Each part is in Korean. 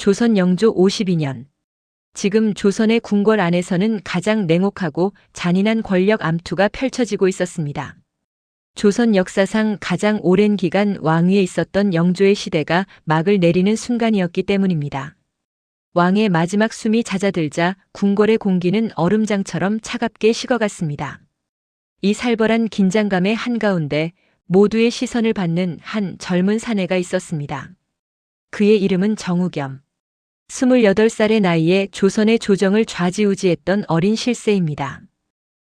조선 영조 52년. 지금 조선의 궁궐 안에서는 가장 냉혹하고 잔인한 권력 암투가 펼쳐지고 있었습니다. 조선 역사상 가장 오랜 기간 왕위에 있었던 영조의 시대가 막을 내리는 순간이었기 때문입니다. 왕의 마지막 숨이 잦아들자 궁궐의 공기는 얼음장처럼 차갑게 식어갔습니다. 이 살벌한 긴장감의 한가운데 모두의 시선을 받는 한 젊은 사내가 있었습니다. 그의 이름은 정우겸. 28살의 나이에 조선의 조정을 좌지우지했던 어린 실세입니다.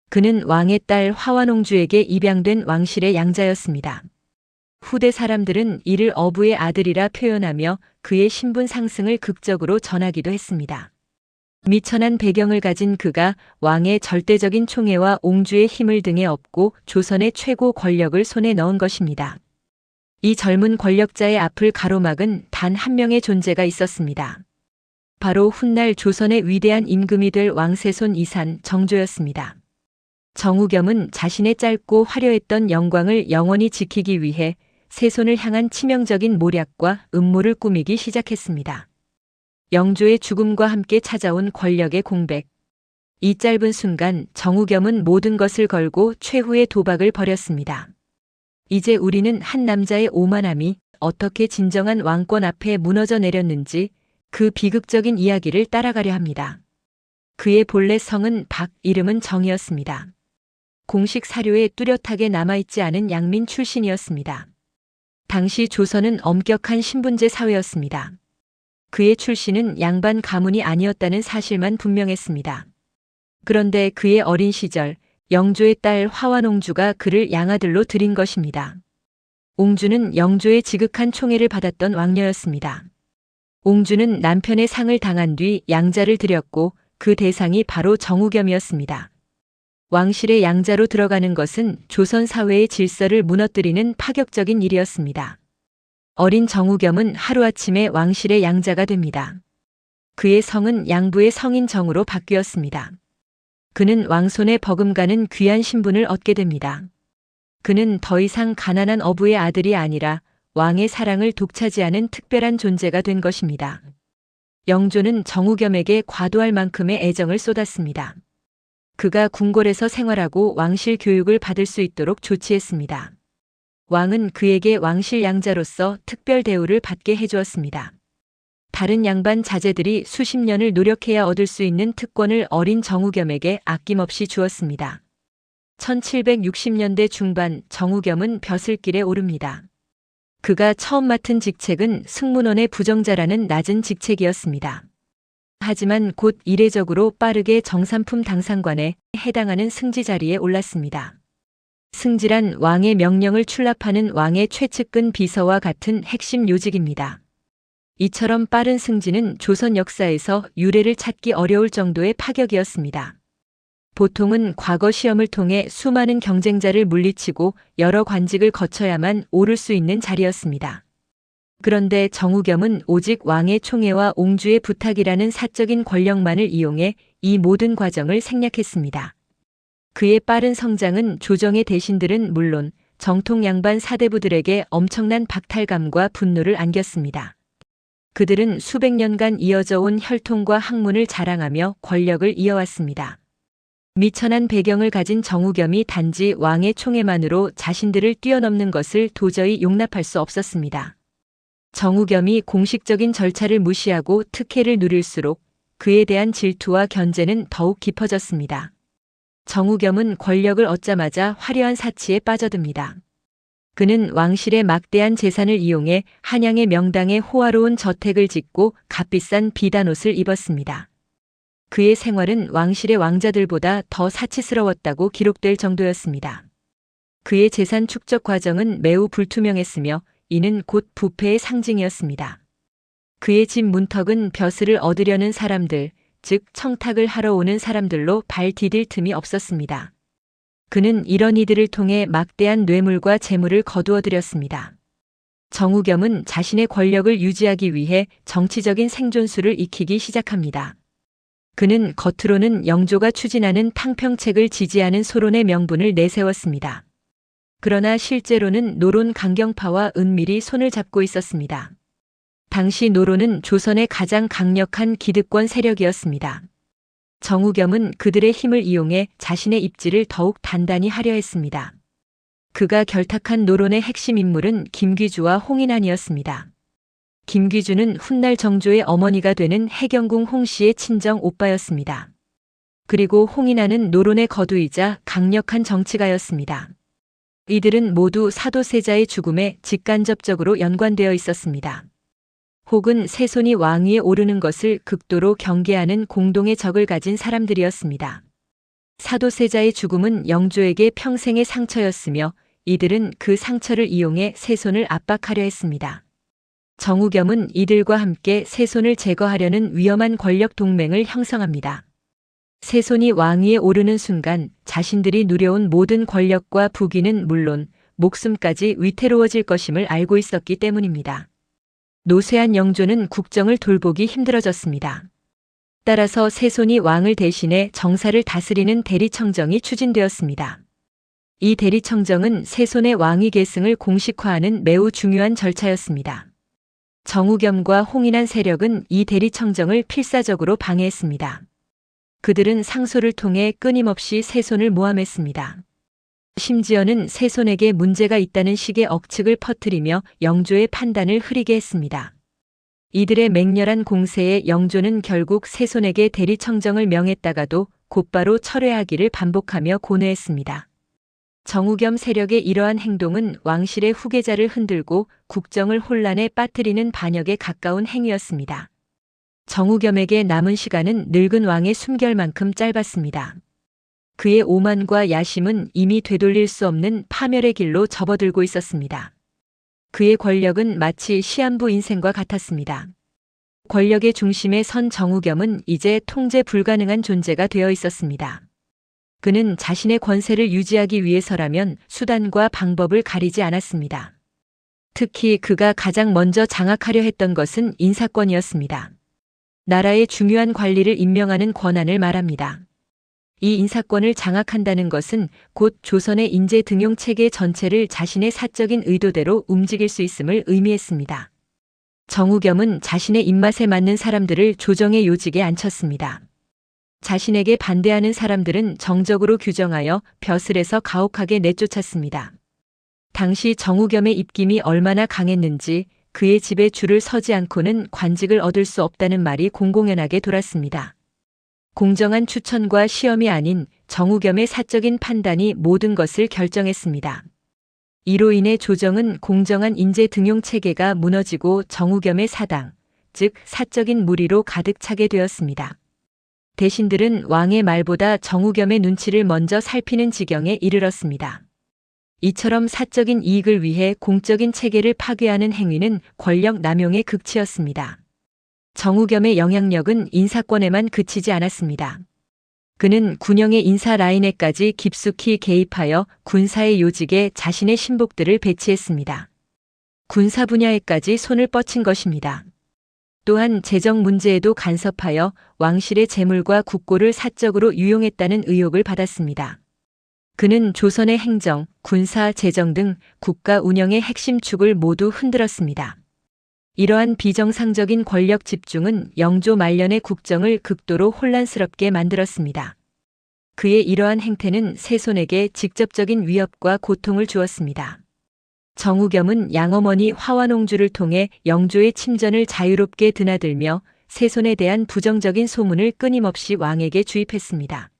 그는 왕의 딸 화완옹주에게 입양된 왕실의 양자였습니다. 후대 사람들은 이를 어부의 아들이라 표현하며 그의 신분 상승을 극적으로 전하기도 했습니다. 미천한 배경을 가진 그가 왕의 절대적인 총애와 옹주의 힘을 등에 업고 조선의 최고 권력을 손에 넣은 것입니다. 이 젊은 권력자의 앞을 가로막은 단 한 명의 존재가 있었습니다. 바로 훗날 조선의 위대한 임금이 될 왕세손 이산 정조였습니다. 정우겸은 자신의 짧고 화려했던 영광을 영원히 지키기 위해 세손을 향한 치명적인 모략과 음모를 꾸미기 시작했습니다. 영조의 죽음과 함께 찾아온 권력의 공백. 이 짧은 순간 정우겸은 모든 것을 걸고 최후의 도박을 벌였습니다. 이제 우리는 한 남자의 오만함이 어떻게 진정한 왕권 앞에 무너져 내렸는지 그 비극적인 이야기를 따라가려 합니다. 그의 본래 성은 박, 이름은 정이었습니다. 공식 사료에 뚜렷하게 남아있지 않은 양민 출신이었습니다. 당시 조선은 엄격한 신분제 사회였습니다. 그의 출신은 양반 가문이 아니었다는 사실만 분명했습니다. 그런데 그의 어린 시절 영조의 딸 화완옹주가 그를 양아들로 들인 것입니다. 옹주는 영조의 지극한 총애를 받았던 왕녀였습니다. 옹주는 남편의 상을 당한 뒤 양자를 들였고 그 대상이 바로 정우겸이었습니다. 왕실의 양자로 들어가는 것은 조선 사회의 질서를 무너뜨리는 파격적인 일이었습니다. 어린 정우겸은 하루아침에 왕실의 양자가 됩니다. 그의 성은 양부의 성인 정으로 바뀌었습니다. 그는 왕손에 버금가는 귀한 신분을 얻게 됩니다. 그는 더 이상 가난한 어부의 아들이 아니라 왕의 사랑을 독차지하는 특별한 존재가 된 것입니다. 영조는 정우겸에게 과도할 만큼의 애정을 쏟았습니다. 그가 궁궐에서 생활하고 왕실 교육을 받을 수 있도록 조치했습니다. 왕은 그에게 왕실 양자로서 특별 대우를 받게 해주었습니다. 다른 양반 자제들이 수십 년을 노력해야 얻을 수 있는 특권을 어린 정우겸에게 아낌없이 주었습니다. 1760년대 중반 정우겸은 벼슬길에 오릅니다. 그가 처음 맡은 직책은 승문원의 부정자라는 낮은 직책이었습니다. 하지만 곧 이례적으로 빠르게 정산품 당상관에 해당하는 승지 자리에 올랐습니다. 승지란 왕의 명령을 출납하는 왕의 최측근 비서와 같은 핵심 요직입니다. 이처럼 빠른 승지는 조선 역사에서 유례를 찾기 어려울 정도의 파격이었습니다. 보통은 과거 시험을 통해 수많은 경쟁자를 물리치고 여러 관직을 거쳐야만 오를 수 있는 자리였습니다. 그런데 정우겸은 오직 왕의 총애와 옹주의 부탁이라는 사적인 권력만을 이용해 이 모든 과정을 생략했습니다. 그의 빠른 성장은 조정의 대신들은 물론 정통 양반 사대부들에게 엄청난 박탈감과 분노를 안겼습니다. 그들은 수백 년간 이어져 온 혈통과 학문을 자랑하며 권력을 이어왔습니다. 미천한 배경을 가진 정우겸이 단지 왕의 총애만으로 자신들을 뛰어넘는 것을 도저히 용납할 수 없었습니다. 정우겸이 공식적인 절차를 무시하고 특혜를 누릴수록 그에 대한 질투와 견제는 더욱 깊어졌습니다. 정우겸은 권력을 얻자마자 화려한 사치에 빠져듭니다. 그는 왕실의 막대한 재산을 이용해 한양의 명당에 호화로운 저택을 짓고 값비싼 비단옷을 입었습니다. 그의 생활은 왕실의 왕자들보다 더 사치스러웠다고 기록될 정도였습니다. 그의 재산 축적 과정은 매우 불투명했으며 이는 곧 부패의 상징이었습니다. 그의 집 문턱은 벼슬을 얻으려는 사람들, 즉 청탁을 하러 오는 사람들로 발 디딜 틈이 없었습니다. 그는 이런 이들을 통해 막대한 뇌물과 재물을 거두어들였습니다. 정우겸은 자신의 권력을 유지하기 위해 정치적인 생존수를 익히기 시작합니다. 그는 겉으로는 영조가 추진하는 탕평책을 지지하는 소론의 명분을 내세웠습니다. 그러나 실제로는 노론 강경파와 은밀히 손을 잡고 있었습니다. 당시 노론은 조선의 가장 강력한 기득권 세력이었습니다. 정우겸은 그들의 힘을 이용해 자신의 입지를 더욱 단단히 하려 했습니다. 그가 결탁한 노론의 핵심 인물은 김귀주와 홍인환이었습니다. 김귀주는 훗날 정조의 어머니가 되는 해경궁 홍씨의 친정 오빠였습니다. 그리고 홍인환은 노론의 거두이자 강력한 정치가였습니다. 이들은 모두 사도세자의 죽음에 직간접적으로 연관되어 있었습니다. 혹은 세손이 왕위에 오르는 것을 극도로 경계하는 공동의 적을 가진 사람들이었습니다. 사도세자의 죽음은 영조에게 평생의 상처였으며 이들은 그 상처를 이용해 세손을 압박하려 했습니다. 정우겸은 이들과 함께 세손을 제거하려는 위험한 권력 동맹을 형성합니다. 세손이 왕위에 오르는 순간 자신들이 누려온 모든 권력과 부귀는 물론 목숨까지 위태로워질 것임을 알고 있었기 때문입니다. 노쇠한 영조는 국정을 돌보기 힘들어졌습니다. 따라서 세손이 왕을 대신해 정사를 다스리는 대리청정이 추진되었습니다. 이 대리청정은 세손의 왕위 계승을 공식화하는 매우 중요한 절차였습니다. 정우겸과 홍인한 세력은 이 대리청정을 필사적으로 방해했습니다. 그들은 상소를 통해 끊임없이 세손을 모함했습니다. 심지어는 세손에게 문제가 있다는 식의 억측을 퍼뜨리며 영조의 판단을 흐리게 했습니다. 이들의 맹렬한 공세에 영조는 결국 세손에게 대리청정을 명했다가도 곧바로 철회하기를 반복하며 고뇌했습니다. 정우겸 세력의 이러한 행동은 왕실의 후계자를 흔들고 국정을 혼란에 빠뜨리는 반역에 가까운 행위였습니다. 정우겸에게 남은 시간은 늙은 왕의 숨결만큼 짧았습니다. 그의 오만과 야심은 이미 되돌릴 수 없는 파멸의 길로 접어들고 있었습니다. 그의 권력은 마치 시한부 인생과 같았습니다. 권력의 중심에 선 정우겸은 이제 통제 불가능한 존재가 되어 있었습니다. 그는 자신의 권세를 유지하기 위해서라면 수단과 방법을 가리지 않았습니다. 특히 그가 가장 먼저 장악하려 했던 것은 인사권이었습니다. 나라의 중요한 관리를 임명하는 권한을 말합니다. 이 인사권을 장악한다는 것은 곧 조선의 인재 등용 체계 전체를 자신의 사적인 의도대로 움직일 수 있음을 의미했습니다. 정우겸은 자신의 입맛에 맞는 사람들을 조정의 요직에 앉혔습니다. 자신에게 반대하는 사람들은 정적으로 규정하여 벼슬에서 가혹하게 내쫓았습니다. 당시 정우겸의 입김이 얼마나 강했는지 그의 집에 줄을 서지 않고는 관직을 얻을 수 없다는 말이 공공연하게 돌았습니다. 공정한 추천과 시험이 아닌 정우겸의 사적인 판단이 모든 것을 결정했습니다. 이로 인해 조정은 공정한 인재 등용 체계가 무너지고 정우겸의 사당, 즉 사적인 무리로 가득 차게 되었습니다. 대신들은 왕의 말보다 정우겸의 눈치를 먼저 살피는 지경에 이르렀습니다. 이처럼 사적인 이익을 위해 공적인 체계를 파괴하는 행위는 권력 남용의 극치였습니다. 정우겸의 영향력은 인사권에만 그치지 않았습니다. 그는 군영의 인사 라인에까지 깊숙이 개입하여 군사의 요직에 자신의 신복들을 배치했습니다. 군사 분야에까지 손을 뻗친 것입니다. 또한 재정 문제에도 간섭하여 왕실의 재물과 국고를 사적으로 유용했다는 의혹을 받았습니다. 그는 조선의 행정, 군사, 재정 등 국가 운영의 핵심 축을 모두 흔들었습니다. 이러한 비정상적인 권력 집중은 영조 말년의 국정을 극도로 혼란스럽게 만들었습니다. 그의 이러한 행태는 세손에게 직접적인 위협과 고통을 주었습니다. 정우겸은 양어머니 화완옹주를 통해 영조의 침전을 자유롭게 드나들며 세손에 대한 부정적인 소문을 끊임없이 왕에게 주입했습니다.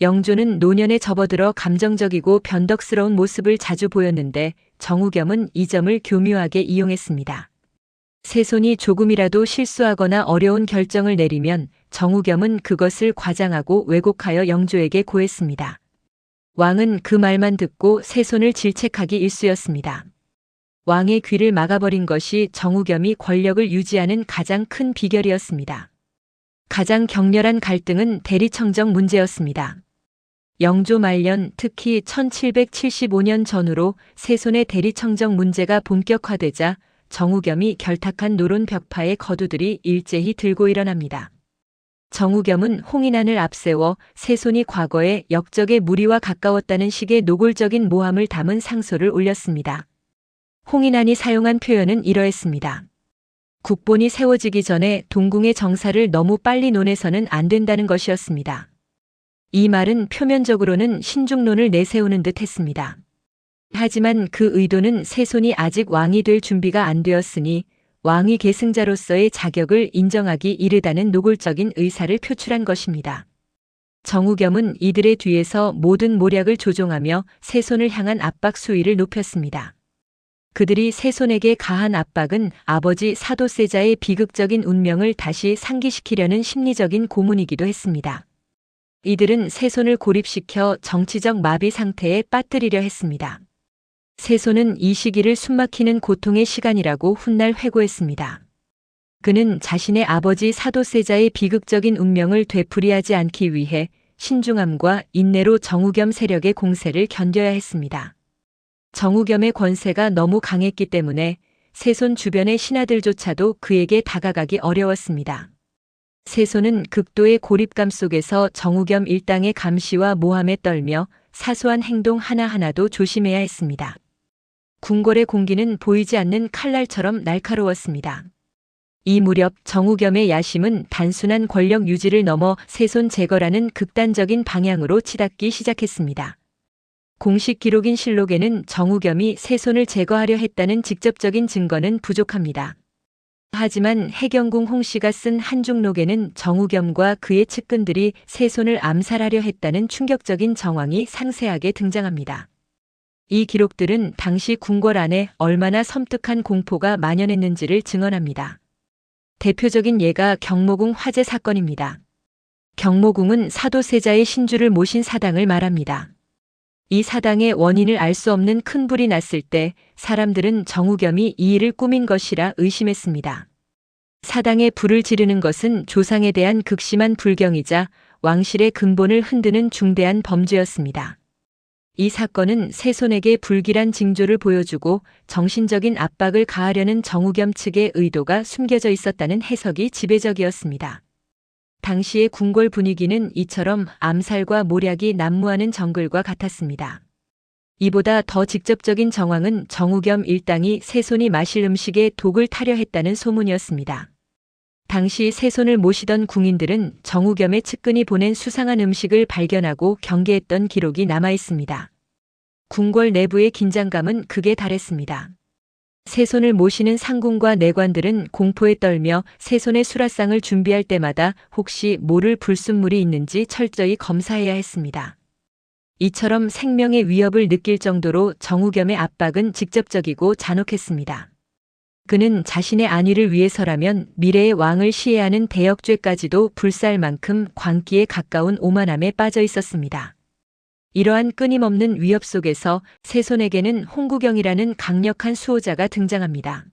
영조는 노년에 접어들어 감정적이고 변덕스러운 모습을 자주 보였는데 정우겸은 이 점을 교묘하게 이용했습니다. 세손이 조금이라도 실수하거나 어려운 결정을 내리면 정우겸은 그것을 과장하고 왜곡하여 영조에게 고했습니다. 왕은 그 말만 듣고 세 손을 질책하기 일쑤였습니다. 왕의 귀를 막아버린 것이 정우겸이 권력을 유지하는 가장 큰 비결이었습니다. 가장 격렬한 갈등은 대리청정 문제였습니다. 영조 말년 특히 1775년 전후로 세손의 대리청정 문제가 본격화되자 정우겸이 결탁한 노론 벽파의 거두들이 일제히 들고 일어납니다. 정우겸은 홍인안을 앞세워 세손이 과거에 역적의 무리와 가까웠다는 식의 노골적인 모함을 담은 상소를 올렸습니다. 홍인안이 사용한 표현은 이러했습니다. 국본이 세워지기 전에 동궁의 정사를 너무 빨리 논해서는 안 된다는 것이었습니다. 이 말은 표면적으로는 신중론을 내세우는 듯 했습니다. 하지만 그 의도는 세손이 아직 왕이 될 준비가 안 되었으니 왕위 계승자로서의 자격을 인정하기 이르다는 노골적인 의사를 표출한 것입니다. 정우겸은 이들의 뒤에서 모든 모략을 조종하며 세손을 향한 압박 수위를 높였습니다. 그들이 세손에게 가한 압박은 아버지 사도세자의 비극적인 운명을 다시 상기시키려는 심리적인 고문이기도 했습니다. 이들은 세손을 고립시켜 정치적 마비 상태에 빠뜨리려 했습니다. 세손은 이 시기를 숨막히는 고통의 시간이라고 훗날 회고했습니다. 그는 자신의 아버지 사도세자의 비극적인 운명을 되풀이하지 않기 위해 신중함과 인내로 정우겸 세력의 공세를 견뎌야 했습니다. 정우겸의 권세가 너무 강했기 때문에 세손 주변의 신하들조차도 그에게 다가가기 어려웠습니다. 세손은 극도의 고립감 속에서 정우겸 일당의 감시와 모함에 떨며 사소한 행동 하나하나도 조심해야 했습니다. 궁궐의 공기는 보이지 않는 칼날처럼 날카로웠습니다. 이 무렵 정우겸의 야심은 단순한 권력 유지를 넘어 세손 제거라는 극단적인 방향으로 치닫기 시작했습니다. 공식 기록인 실록에는 정우겸이 세손을 제거하려 했다는 직접적인 증거는 부족합니다. 하지만 해경궁 홍씨가 쓴 한중록에는 정우겸과 그의 측근들이 세손을 암살하려 했다는 충격적인 정황이 상세하게 등장합니다. 이 기록들은 당시 궁궐 안에 얼마나 섬뜩한 공포가 만연했는지를 증언합니다. 대표적인 예가 경모궁 화재 사건입니다. 경모궁은 사도세자의 신주를 모신 사당을 말합니다. 이 사당의 원인을 알 수 없는 큰 불이 났을 때 사람들은 정우겸이 이 일을 꾸민 것이라 의심했습니다. 사당에 불을 지르는 것은 조상에 대한 극심한 불경이자 왕실의 근본을 흔드는 중대한 범죄였습니다. 이 사건은 세손에게 불길한 징조를 보여주고 정신적인 압박을 가하려는 정우겸 측의 의도가 숨겨져 있었다는 해석이 지배적이었습니다. 당시의 궁궐 분위기는 이처럼 암살과 모략이 난무하는 정글과 같았습니다. 이보다 더 직접적인 정황은 정우겸 일당이 세손이 마실 음식에 독을 타려 했다는 소문이었습니다. 당시 세손을 모시던 궁인들은 정우겸의 측근이 보낸 수상한 음식을 발견하고 경계했던 기록이 남아 있습니다. 궁궐 내부의 긴장감은 극에 달했습니다. 세손을 모시는 상궁과 내관들은 공포에 떨며 세손의 수라상을 준비할 때마다 혹시 모를 불순물이 있는지 철저히 검사해야 했습니다. 이처럼 생명의 위협을 느낄 정도로 정우겸의 압박은 직접적이고 잔혹했습니다. 그는 자신의 안위를 위해서라면 미래의 왕을 시해하는 대역죄까지도 불사할 만큼 광기에 가까운 오만함에 빠져 있었습니다. 이러한 끊임없는 위협 속에서 세손에게는 홍구경이라는 강력한 수호자가 등장합니다.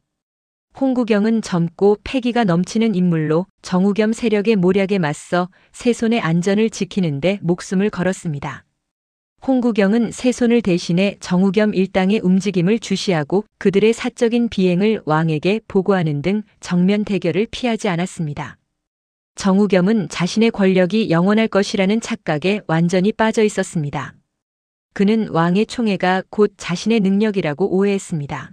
홍구경은 젊고 패기가 넘치는 인물로 정우겸 세력의 모략에 맞서 세손의 안전을 지키는데 목숨을 걸었습니다. 홍구경은 세손을 대신해 정우겸 일당의 움직임을 주시하고 그들의 사적인 비행을 왕에게 보고하는 등 정면 대결을 피하지 않았습니다. 정우겸은 자신의 권력이 영원할 것이라는 착각에 완전히 빠져 있었습니다. 그는 왕의 총애가 곧 자신의 능력이라고 오해했습니다.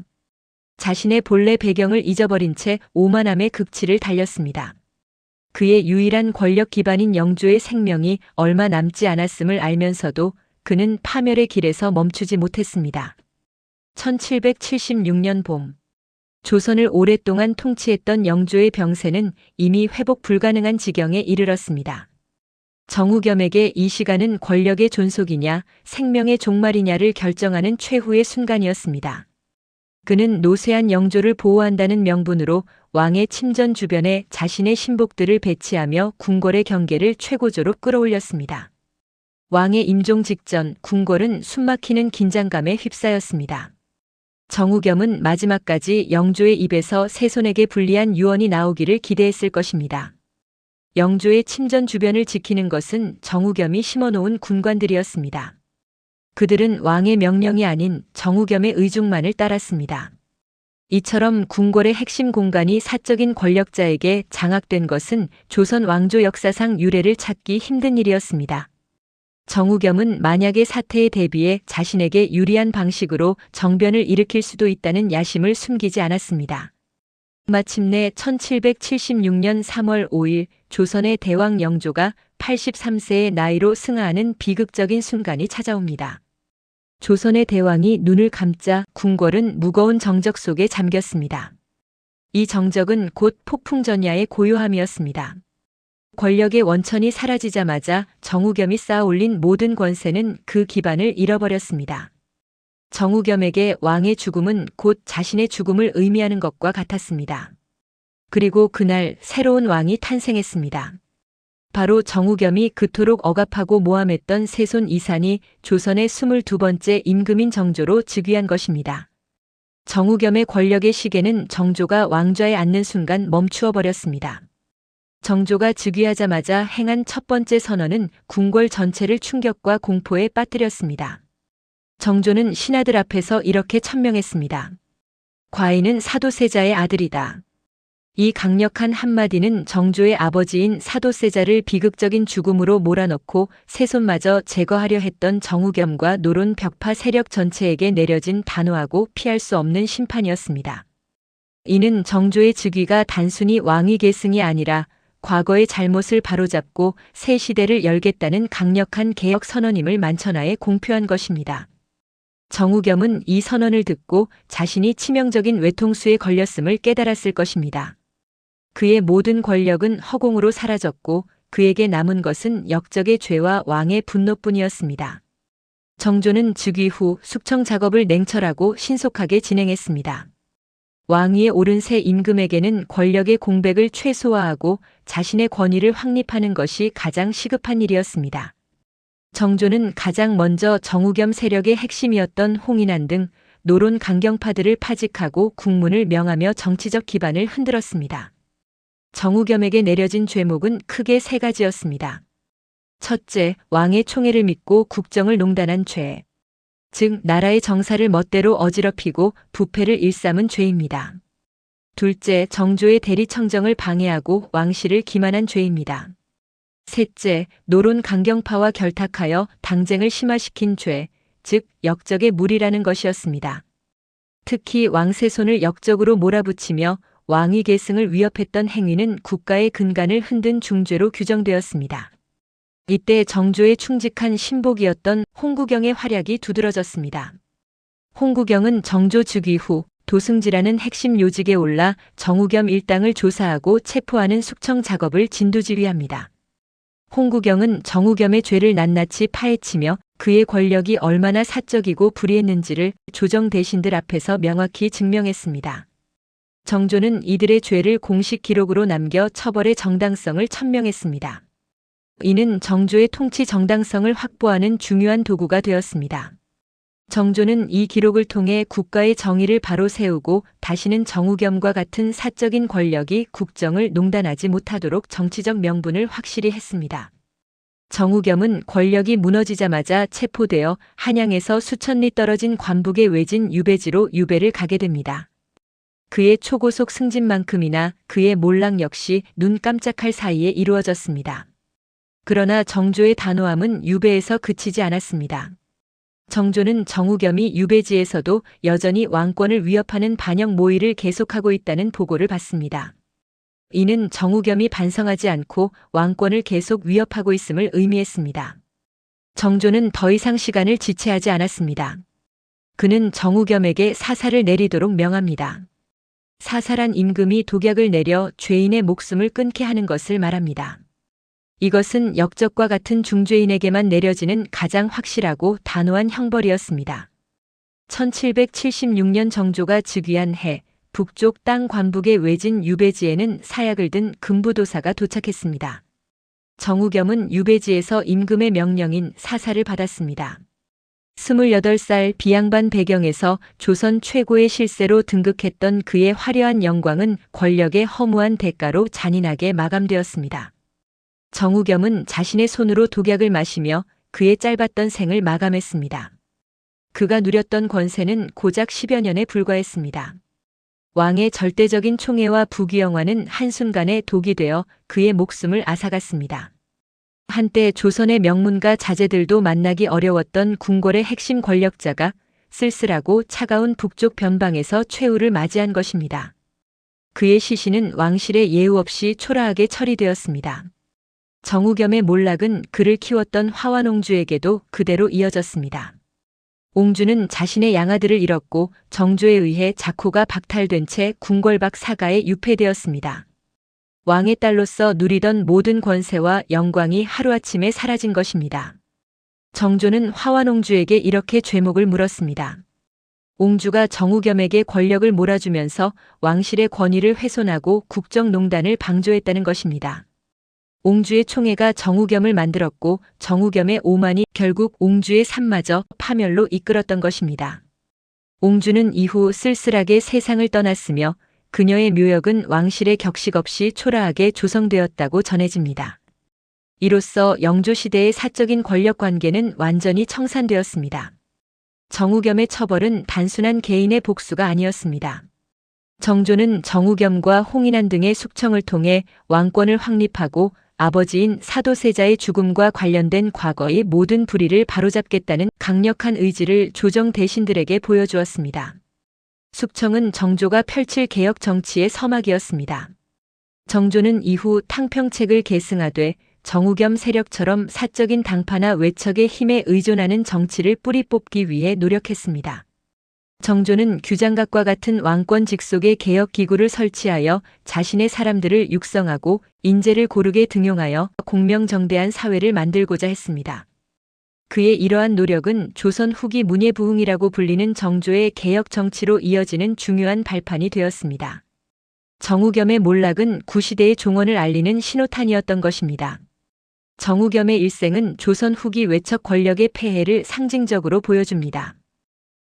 자신의 본래 배경을 잊어버린 채 오만함의 극치를 달렸습니다. 그의 유일한 권력 기반인 영조의 생명이 얼마 남지 않았음을 알면서도 그는 파멸의 길에서 멈추지 못했습니다. 1776년 봄. 조선을 오랫동안 통치했던 영조의 병세는 이미 회복 불가능한 지경에 이르렀습니다. 정우겸에게 이 시간은 권력의 존속이냐 생명의 종말이냐를 결정하는 최후의 순간이었습니다. 그는 노쇠한 영조를 보호한다는 명분으로 왕의 침전 주변에 자신의 신복들을 배치하며 궁궐의 경계를 최고조로 끌어올렸습니다. 왕의 임종 직전 궁궐은 숨막히는 긴장감에 휩싸였습니다. 정우겸은 마지막까지 영조의 입에서 세손에게 불리한 유언이 나오기를 기대했을 것입니다. 영조의 침전 주변을 지키는 것은 정우겸이 심어놓은 군관들이었습니다. 그들은 왕의 명령이 아닌 정우겸의 의중만을 따랐습니다. 이처럼 궁궐의 핵심 공간이 사적인 권력자에게 장악된 것은 조선 왕조 역사상 유례를 찾기 힘든 일이었습니다. 정우겸은 만약의 사태에 대비해 자신에게 유리한 방식으로 정변을 일으킬 수도 있다는 야심을 숨기지 않았습니다. 마침내 1776년 3월 5일 조선의 대왕 영조가 83세의 나이로 승하하는 비극적인 순간이 찾아옵니다. 조선의 대왕이 눈을 감자 궁궐은 무거운 정적 속에 잠겼습니다. 이 정적은 곧 폭풍전야의 고요함이었습니다. 권력의 원천이 사라지자마자 정우겸이 쌓아 올린 모든 권세는 그 기반을 잃어버렸습니다. 정우겸에게 왕의 죽음은 곧 자신의 죽음을 의미하는 것과 같았습니다. 그리고 그날 새로운 왕이 탄생했습니다. 바로 정우겸이 그토록 억압하고 모함했던 세손 이산이 조선의 22번째 임금인 정조로 즉위한 것입니다. 정우겸의 권력의 시계는 정조가 왕좌에 앉는 순간 멈추어 버렸습니다. 정조가 즉위하자마자 행한 첫 번째 선언은 궁궐 전체를 충격과 공포에 빠뜨렸습니다. 정조는 신하들 앞에서 이렇게 천명했습니다. 과인은 사도세자의 아들이다. 이 강력한 한마디는 정조의 아버지인 사도세자를 비극적인 죽음으로 몰아넣고 세손마저 제거하려 했던 정우겸과 노론 벽파 세력 전체에게 내려진 단호하고 피할 수 없는 심판이었습니다. 이는 정조의 즉위가 단순히 왕위 계승이 아니라 과거의 잘못을 바로잡고 새 시대를 열겠다는 강력한 개혁 선언임을 만천하에 공표한 것입니다. 정우겸은 이 선언을 듣고 자신이 치명적인 외통수에 걸렸음을 깨달았을 것입니다. 그의 모든 권력은 허공으로 사라졌고 그에게 남은 것은 역적의 죄와 왕의 분노뿐이었습니다. 정조는 즉위 후 숙청 작업을 냉철하고 신속하게 진행했습니다. 왕위에 오른 새 임금에게는 권력의 공백을 최소화하고 자신의 권위를 확립하는 것이 가장 시급한 일이었습니다. 정조는 가장 먼저 정우겸 세력의 핵심이었던 홍인안 등 노론 강경파들을 파직하고 국문을 명하며 정치적 기반을 흔들었습니다. 정우겸에게 내려진 죄목은 크게 세 가지였습니다. 첫째, 왕의 총애를 믿고 국정을 농단한 죄. 즉, 나라의 정사를 멋대로 어지럽히고 부패를 일삼은 죄입니다. 둘째, 정조의 대리청정을 방해하고 왕실을 기만한 죄입니다. 셋째, 노론 강경파와 결탁하여 당쟁을 심화시킨 죄, 즉 역적의 무리라는 것이었습니다. 특히 왕세손을 역적으로 몰아붙이며 왕위 계승을 위협했던 행위는 국가의 근간을 흔든 중죄로 규정되었습니다. 이때 정조의 충직한 신복이었던 홍구경의 활약이 두드러졌습니다. 홍구경은 정조 즉위 후 도승지라는 핵심 요직에 올라 정우겸 일당을 조사하고 체포하는 숙청 작업을 진두지휘합니다. 홍구경은 정우겸의 죄를 낱낱이 파헤치며 그의 권력이 얼마나 사적이고 불의했는지를 조정 대신들 앞에서 명확히 증명했습니다. 정조는 이들의 죄를 공식 기록으로 남겨 처벌의 정당성을 천명했습니다. 이는 정조의 통치 정당성을 확보하는 중요한 도구가 되었습니다. 정조는 이 기록을 통해 국가의 정의를 바로 세우고 다시는 정우겸과 같은 사적인 권력이 국정을 농단하지 못하도록 정치적 명분을 확실히 했습니다. 정우겸은 권력이 무너지자마자 체포되어 한양에서 수천 리 떨어진 관북의 외진 유배지로 유배를 가게 됩니다. 그의 초고속 승진만큼이나 그의 몰락 역시 눈 깜짝할 사이에 이루어졌습니다. 그러나 정조의 단호함은 유배에서 그치지 않았습니다. 정조는 정우겸이 유배지에서도 여전히 왕권을 위협하는 반역 모의를 계속하고 있다는 보고를 받습니다. 이는 정우겸이 반성하지 않고 왕권을 계속 위협하고 있음을 의미했습니다. 정조는 더 이상 시간을 지체하지 않았습니다. 그는 정우겸에게 사살을 내리도록 명합니다. 사살한 임금이 독약을 내려 죄인의 목숨을 끊게 하는 것을 말합니다. 이것은 역적과 같은 중죄인에게만 내려지는 가장 확실하고 단호한 형벌이었습니다. 1776년 정조가 즉위한 해 북쪽 땅 관북의 외진 유배지에는 사약을 든 금부도사가 도착했습니다. 정우겸은 유배지에서 임금의 명령인 사살을 받았습니다. 28살 비양반 배경에서 조선 최고의 실세로 등극했던 그의 화려한 영광은 권력의 허무한 대가로 잔인하게 마감되었습니다. 정우겸은 자신의 손으로 독약을 마시며 그의 짧았던 생을 마감했습니다. 그가 누렸던 권세는 고작 10여 년에 불과했습니다. 왕의 절대적인 총애와 부귀영화는 한순간에 독이 되어 그의 목숨을 앗아갔습니다. 한때 조선의 명문가 자제들도 만나기 어려웠던 궁궐의 핵심 권력자가 쓸쓸하고 차가운 북쪽 변방에서 최후를 맞이한 것입니다. 그의 시신은 왕실의 예우 없이 초라하게 처리되었습니다. 정우겸의 몰락은 그를 키웠던 화완옹주에게도 그대로 이어졌습니다. 옹주는 자신의 양아들을 잃었고 정조에 의해 자코가 박탈된 채 궁궐박 사가에 유폐되었습니다. 왕의 딸로서 누리던 모든 권세와 영광이 하루아침에 사라진 것입니다. 정조는 화완옹주에게 이렇게 죄목을 물었습니다. 옹주가 정우겸에게 권력을 몰아주면서 왕실의 권위를 훼손하고 국정농단을 방조했다는 것입니다. 옹주의 총애가 정우겸을 만들었고 정우겸의 오만이 결국 옹주의 삶마저 파멸로 이끌었던 것입니다. 옹주는 이후 쓸쓸하게 세상을 떠났으며 그녀의 묘역은 왕실의 격식 없이 초라하게 조성되었다고 전해집니다. 이로써 영조 시대의 사적인 권력 관계는 완전히 청산되었습니다. 정우겸의 처벌은 단순한 개인의 복수가 아니었습니다. 정조는 정우겸과 홍인한 등의 숙청을 통해 왕권을 확립하고 아버지인 사도세자의 죽음과 관련된 과거의 모든 불의를 바로잡겠다는 강력한 의지를 조정 대신들에게 보여주었습니다. 숙청은 정조가 펼칠 개혁 정치의 서막이었습니다. 정조는 이후 탕평책을 계승하되 정우겸 세력처럼 사적인 당파나 외척의 힘에 의존하는 정치를 뿌리 뽑기 위해 노력했습니다. 정조는 규장각과 같은 왕권 직속의 개혁 기구를 설치하여 자신의 사람들을 육성하고 인재를 고르게 등용하여 공명정대한 사회를 만들고자 했습니다. 그의 이러한 노력은 조선 후기 문예부흥이라고 불리는 정조의 개혁 정치로 이어지는 중요한 발판이 되었습니다. 정우겸의 몰락은 구시대의 종언을 알리는 신호탄이었던 것입니다. 정우겸의 일생은 조선 후기 외척 권력의 폐해를 상징적으로 보여줍니다.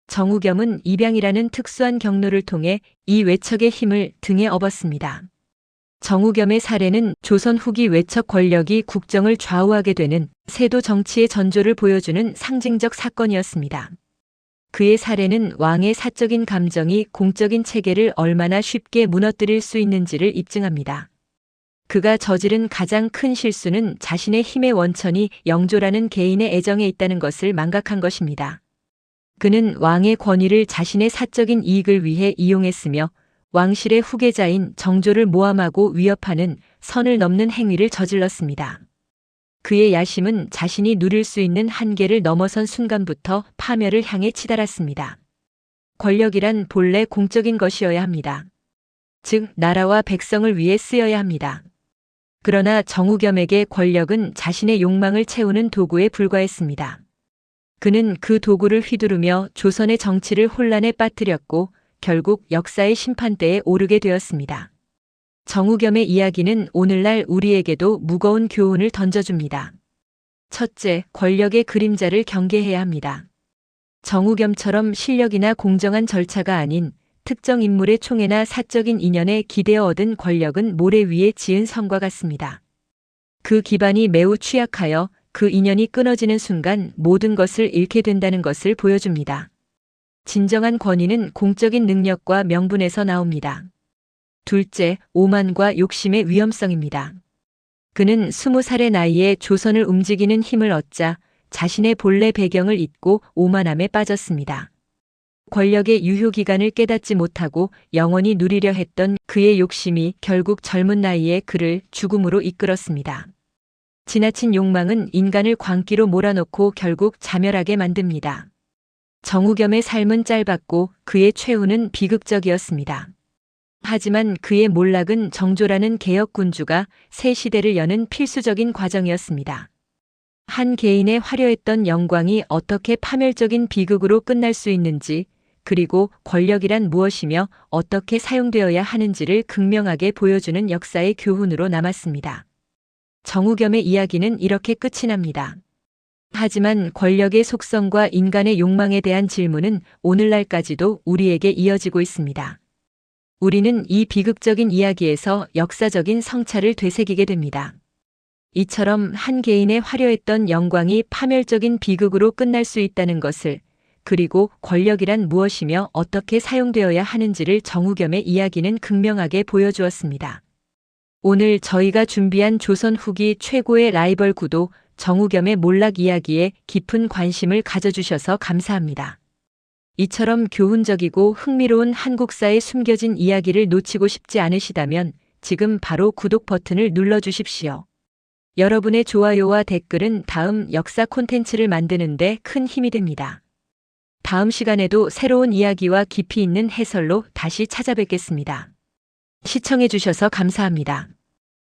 정우겸은 입양이라는 특수한 경로를 통해 이 외척의 힘을 등에 업었습니다. 정우겸의 사례는 조선 후기 외척 권력이 국정을 좌우하게 되는 세도 정치의 전조를 보여주는 상징적 사건이었습니다. 그의 사례는 왕의 사적인 감정이 공적인 체계를 얼마나 쉽게 무너뜨릴 수 있는지를 입증합니다. 그가 저지른 가장 큰 실수는 자신의 힘의 원천이 영조라는 개인의 애정에 있다는 것을 망각한 것입니다. 그는 왕의 권위를 자신의 사적인 이익을 위해 이용했으며 왕실의 후계자인 정조를 모함하고 위협하는 선을 넘는 행위를 저질렀습니다. 그의 야심은 자신이 누릴 수 있는 한계를 넘어선 순간부터 파멸을 향해 치달았습니다. 권력이란 본래 공적인 것이어야 합니다. 즉, 나라와 백성을 위해 쓰여야 합니다. 그러나 정우겸에게 권력은 자신의 욕망을 채우는 도구에 불과했습니다. 그는 그 도구를 휘두르며 조선의 정치를 혼란에 빠뜨렸고 결국 역사의 심판대에 오르게 되었습니다. 정우겸의 이야기는 오늘날 우리에게도 무거운 교훈을 던져줍니다. 첫째, 권력의 그림자를 경계해야 합니다. 정우겸처럼 실력이나 공정한 절차가 아닌 특정 인물의 총애나 사적인 인연에 기대어 얻은 권력은 모래 위에 지은 성과 같습니다. 그 기반이 매우 취약하여 그 인연이 끊어지는 순간 모든 것을 잃게 된다는 것을 보여줍니다. 진정한 권위는 공적인 능력과 명분에서 나옵니다. 둘째, 오만과 욕심의 위험성입니다. 그는 스무 살의 나이에 조선을 움직이는 힘을 얻자 자신의 본래 배경을 잊고 오만함에 빠졌습니다. 권력의 유효기간을 깨닫지 못하고 영원히 누리려 했던 그의 욕심이 결국 젊은 나이에 그를 죽음으로 이끌었습니다. 지나친 욕망은 인간을 광기로 몰아넣고 결국 자멸하게 만듭니다. 정우겸의 삶은 짧았고 그의 최후는 비극적이었습니다. 하지만 그의 몰락은 정조라는 개혁군주가 새 시대를 여는 필수적인 과정이었습니다. 한 개인의 화려했던 영광이 어떻게 파멸적인 비극으로 끝날 수 있는지, 그리고 권력이란 무엇이며 어떻게 사용되어야 하는지를 극명하게 보여주는 역사의 교훈으로 남았습니다. 정우겸의 이야기는 이렇게 끝이 납니다. 하지만 권력의 속성과 인간의 욕망에 대한 질문은 오늘날까지도 우리에게 이어지고 있습니다. 우리는 이 비극적인 이야기에서 역사적인 성찰을 되새기게 됩니다. 이처럼 한 개인의 화려했던 영광이 파멸적인 비극으로 끝날 수 있다는 것을 그리고 권력이란 무엇이며 어떻게 사용되어야 하는지를 정우겸의 이야기는 극명하게 보여주었습니다. 오늘 저희가 준비한 조선 후기 최고의 라이벌 구도 정우겸의 몰락 이야기에 깊은 관심을 가져주셔서 감사합니다. 이처럼 교훈적이고 흥미로운 한국사의 숨겨진 이야기를 놓치고 싶지 않으시다면 지금 바로 구독 버튼을 눌러주십시오. 여러분의 좋아요와 댓글은 다음 역사 콘텐츠를 만드는데 큰 힘이 됩니다. 다음 시간에도 새로운 이야기와 깊이 있는 해설로 다시 찾아뵙겠습니다. 시청해주셔서 감사합니다.